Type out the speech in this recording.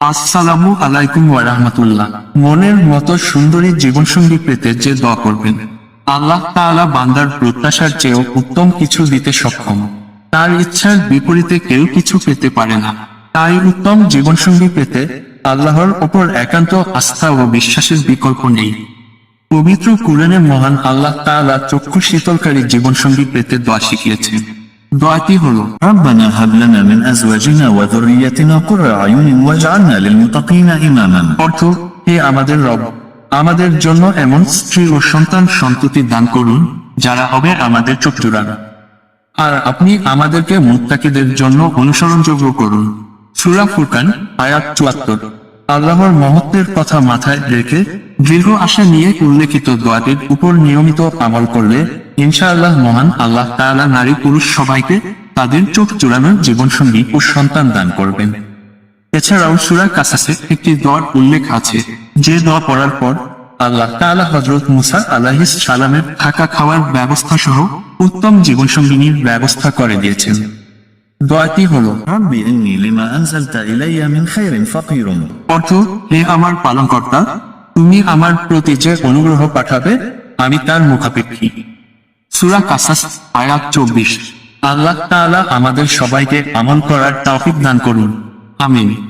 আসসালামু আলাইকুম ওয়ারাহমাতুল্লাহ মনের মতো সুন্দরী জীবনসঙ্গী পেতে যে দোয়া করবেন, আল্লাহ তাআলা বান্দার প্রত্যাশার চেয়েও উত্তম কিছু দিতে সক্ষম। তার ইচ্ছার বিপরীতে কেউ কিছু পেতে পারে না। তাই উত্তম জীবনসঙ্গী পেতে আল্লাহর ওপর একান্ত আস্থা ও বিশ্বাসের বিকল্প নেই। পবিত্র কুরআনে মহান আল্লাহ তাআলা চক্ষু শীতলকারী জীবনসঙ্গী পেতে দোয়া শিখিয়েছেন। দোয়াটি হল রব্বানা হাবলানা মিন আজওয়াজিনা ওয়া যুররিয়াতিনা কুররা আয়ুনিন ওয়াজআলনা লিল ইমামান অর্থ, হে আমাদের রব, আমাদের জন্য এমন স্ত্রী ও সন্তান সন্ততি দান করুন, যারা হবে আমাদের চক্ষুরানা আর আপনি আমাদেরকে মুত্তাকিদের জন্য অনুসরণযোগ্য করুন। সুরা ফুরকান, আয়াত চুয়াত্তর। আল্লাহর মহত্বের কথা মাথায় রেখে দীর্ঘ আশা নিয়ে উল্লেখিত দোয়াটির উপর নিয়মিত আমল করলে ইনশাআল্লাহ মহান আল্লাহ তালা নারী পুরুষ সবাইকে তাদের চোখ চূড়ানোর জীবনসঙ্গী ও সন্তান দান করবেন। এছাড়াও সুরা কাসাসে একটি দোয়ার উল্লেখ আছে। যে দোয়া পড়ার পর আল্লাহ তালা হজরত মুসা আলাইহিস সালামের থাকা খাওয়ার ব্যবস্থা সহ উত্তম জীবনসঙ্গিনীর ব্যবস্থা করে দিয়েছেন। দোয়াটি হলো অর্থ হে আমার পালনকর্তা তুমি আমার প্রতি যে অনুগ্রহ পাঠাবে আমি তার মুখাপেক্ষী। সুরা কাসাস আয়াত চব্বিশ। আল্লাহ তাআলা আমাদের সবাইকে আমল করার টপিক দান করুন। আমিন।